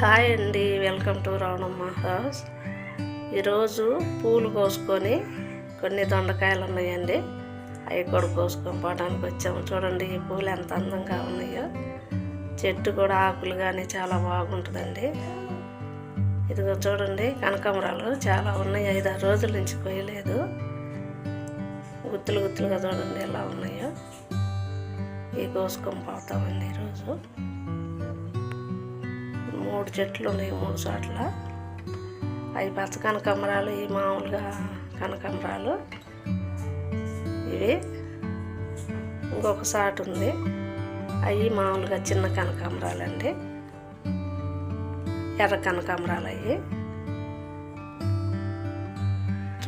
Hi అండి welcome to Ravanamma house. ఈరోజు పూలు కోసుకొని కొన్ని దొండకాయలు ఉన్నాయండి. అవి కూడా కోసుకొని పోవడానికి వచ్చాము. చూడండి ఈ పూలు ఎంత అందంగా ఉన్నాయో. చెట్టు కూడా ఆకులు కానీ చాలా బాగుంటుందండి. ఇదిగో చూడండి కనకాంబరాలు చాలా ఉన్నాయి. ఐదు ఆరు రోజుల నుంచి కోయలేదు గుత్తులు గుత్తులుగా చూడండి ఎలా ఉన్నాయో. ఇవి కోసుకొని పోతామండి ఈరోజు. మూడు చెట్లు ఉన్నాయి మూడు చోట్ల. అవి పచ్చ కనకాంబరాలు ఈ మామూలుగా కనకాంబరాలు. ఇవి ఇంకొక సాట్ ఉంది. అవి మామూలుగా చిన్న కనకాంబరాలు అండి ఎర్ర కనకాంబరాలు అవి.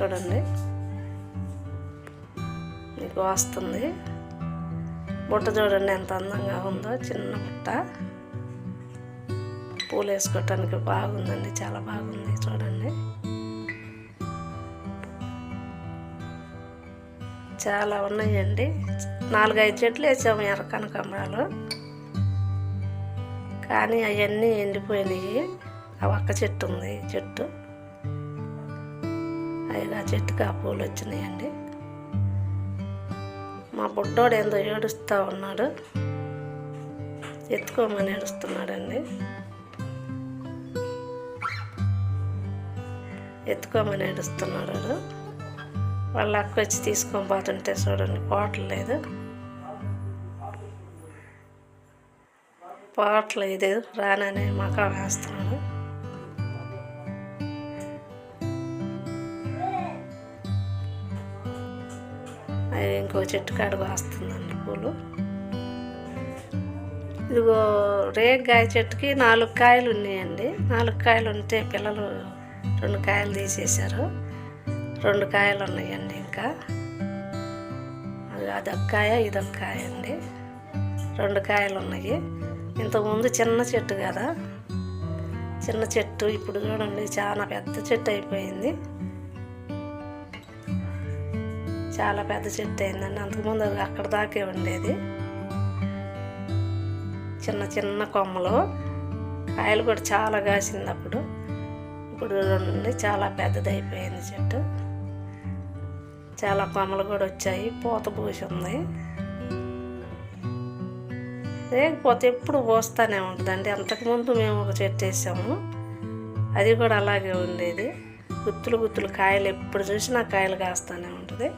చూడండి. మీకు వస్తుంది. బుట్ట చూడండి ఎంత అందంగా ఉందో చిన్న బుట్ట. పూలు వేసుకోవటానికి బాగుందండి చాలా బాగుంది చూడండి. చాలా ఉన్నాయండి. నాలుగైదు చెట్లు వేసాము ఎర్ర కనకాంబరాలు. కానీ అవన్నీ ఎండిపోయినాయి. ఆ ఒక్క చెట్టు ఉంది చెట్టు. అవి ఆ చెట్టుకి ఆ పూలు వచ్చినాయండి. మా బుడ్డోడు ఏందో ఏడుస్తూ ఉన్నాడు. ఎత్తుకోమని ఏడుస్తున్నాడండి. ఎత్తుకోమని ఏడుస్తున్నాడు వాడు. వాళ్ళ అక్క వచ్చి తీసుకొని పోతుంటే చూడండి పోవట్లేదు పోవట్లేదు రాననే మకా వేస్తున్నాడు. అది ఇంకో చెట్టు కాడికి వస్తుందండి పూలు. ఇదిగో రేగ్గాయ చెట్టుకి నాలుగు కాయలు ఉన్నాయండి. నాలుగు కాయలు ఉంటే పిల్లలు రెండు కాయలు తీసేశారు. రెండు కాయలు ఉన్నాయండి ఇంకా. అది అదొక కాయ ఇదొక కాయ అండి. రెండు కాయలు ఉన్నాయి. ఇంతకుముందు చిన్న చెట్టు కదా. చిన్న చెట్టు ఇప్పుడు చూడండి చాలా పెద్ద చెట్టు అయిపోయింది. చాలా పెద్ద చెట్టు అయిందండి. అంతకుముందు అది అక్కడ దాకే ఉండేది. చిన్న చిన్న కొమ్మలు. కాయలు కూడా చాలా కాసింది అప్పుడు. ఇప్పుడు చూడండి చాలా పెద్దదైపోయింది చెట్టు. చాలా కొమ్మలు కూడా వచ్చాయి. పూత పూసి ఉంది లేకపోతే ఎప్పుడు పోస్తూనే ఉంటుందండి. అంతకుముందు మేము ఒక చెట్టు వేసాము. అది కూడా అలాగే ఉండేది. గుత్తులు గుత్తులు కాయలు ఎప్పుడు చూసినా కాయలు కాస్తూనే ఉంటుంది.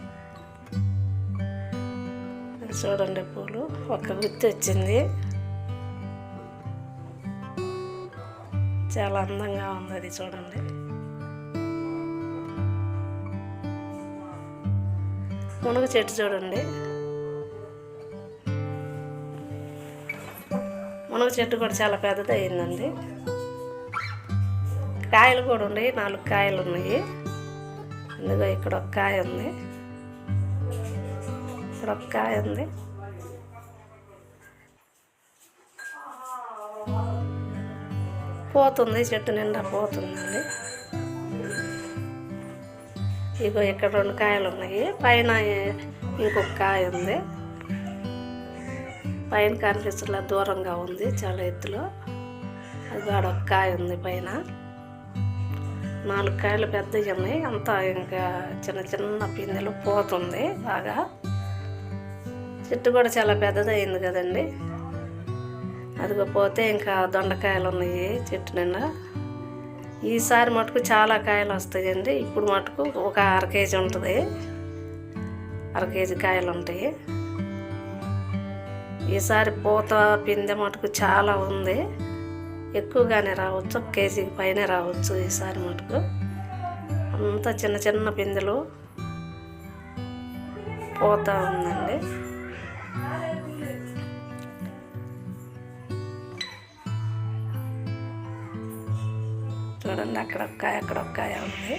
అది చూడండి పూలు. ఒక గుత్తి వచ్చింది చాలా అందంగా ఉంది అది చూడండి. మునగ చెట్టు చూడండి. మునగ చెట్టు కూడా చాలా పెద్దది అయిందండి కాయలు కూడా ఉన్నాయి నాలుగు కాయలు ఉన్నాయి. ఇందులో ఇక్కడ ఒక కాయ ఉంది. ఇక్కడ ఒక కాయ ఉంది. పోతుంది చెట్టు నిండా పోతుందండి. ఇగో ఇక్కడ రెండు కాయలు ఉన్నాయి. పైన ఇంకొక కాయ ఉంది. పైన కనిపిస్తున్న దూరంగా ఉంది చాలా ఎత్తులో. అది కాడ ఒక కాయ ఉంది పైన. నాలుగు కాయలు పెద్దవి ఉన్నాయి. అంతా ఇంకా చిన్న చిన్న పిందెలు పోతుంది బాగా. చెట్టు కూడా చాలా పెద్దదైంది కదండి. అదిగో పోతే ఇంకా దొండకాయలు ఉన్నాయి చెట్టు నిండా. ఈసారి మటుకు చాలా కాయలు వస్తాయండి. ఇప్పుడు మటుకు ఒక అర కేజీ ఉంటుంది. అర కేజీ కాయలు ఉంటాయి. ఈసారి పూత పిందె మటుకు చాలా ఉంది. ఎక్కువగానే రావచ్చు ఒక కేజీకి పైన రావచ్చు ఈసారి మటుకు. అంతా చిన్న చిన్న పిందెలు పోతూ ఉందండి. చూడండి అక్కడ ఒక్కాయ అక్కడ ఒక్కాయ ఉంది.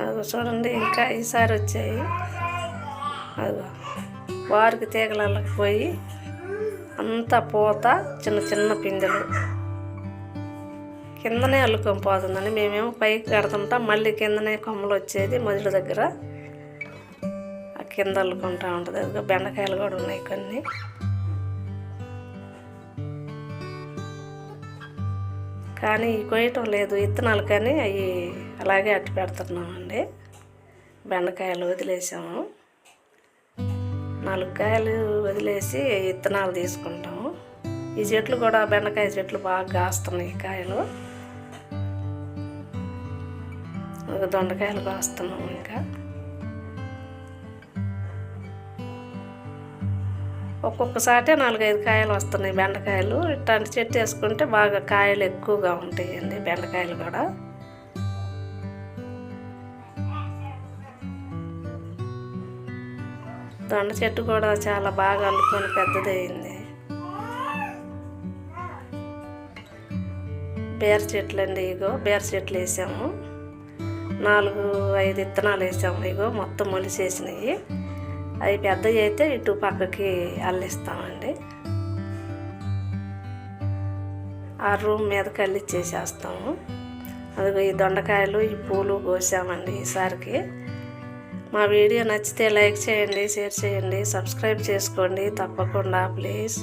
అదిగో చూడండి ఇంకా ఈసారి వచ్చాయి. అదిగో వారికి తీగలకి పోయి అంతా పూత చిన్న చిన్న పిందెలు. కిందనే అల్లుకొని పోతుందని మేమేమో పైకి కడుతుంటాం మళ్ళీ కిందనే కొమ్మలు వచ్చేది మొదటి దగ్గర. ఆ కింద అల్లుకుంటా ఉంటుంది. అదిగో బెండకాయలు కూడా ఉన్నాయి కొన్ని. కానీ కొయ్యటం లేదు. విత్తనాలు కానీ అవి అలాగే అట్టి పెడుతున్నామండి. బెండకాయలు వదిలేసాము. నాలుగు కాయలు వదిలేసి విత్తనాలు తీసుకుంటాము ఈ చెట్లు కూడా బెండకాయ చెట్లు బాగా కాస్తున్నాయి ఈ కాయలు. ఒక దొండకాయలు కాస్తున్నాము ఇంకా. ఒక్కొక్కసారి నాలుగైదు కాయలు వస్తున్నాయి బెండకాయలు. ఇట్లాంటి చెట్టు వేసుకుంటే బాగా కాయలు ఎక్కువగా ఉంటాయండి బెండకాయలు కూడా. దొండ చెట్టు కూడా చాలా బాగా అల్లుకొని పెద్దదయింది బీర చెట్లు అండి ఇగో బీర చెట్లు వేసాము. నాలుగు ఐదు విత్తనాలు వేసాము ఇగో మొత్తం మొలిసేసినాయి. అవి పెద్దవి అయితే ఇటు పక్కకి అల్లిస్తామండి. ఆ రూమ్ మీద ఇచ్చేసేస్తాము. అదిగో ఈ దొండకాయలు ఈ పూలు కోసామండి ఈసారికి. మా వీడియో నచ్చితే లైక్ చేయండి షేర్ చేయండి సబ్స్క్రైబ్ చేసుకోండి తప్పకుండా ప్లీజ్.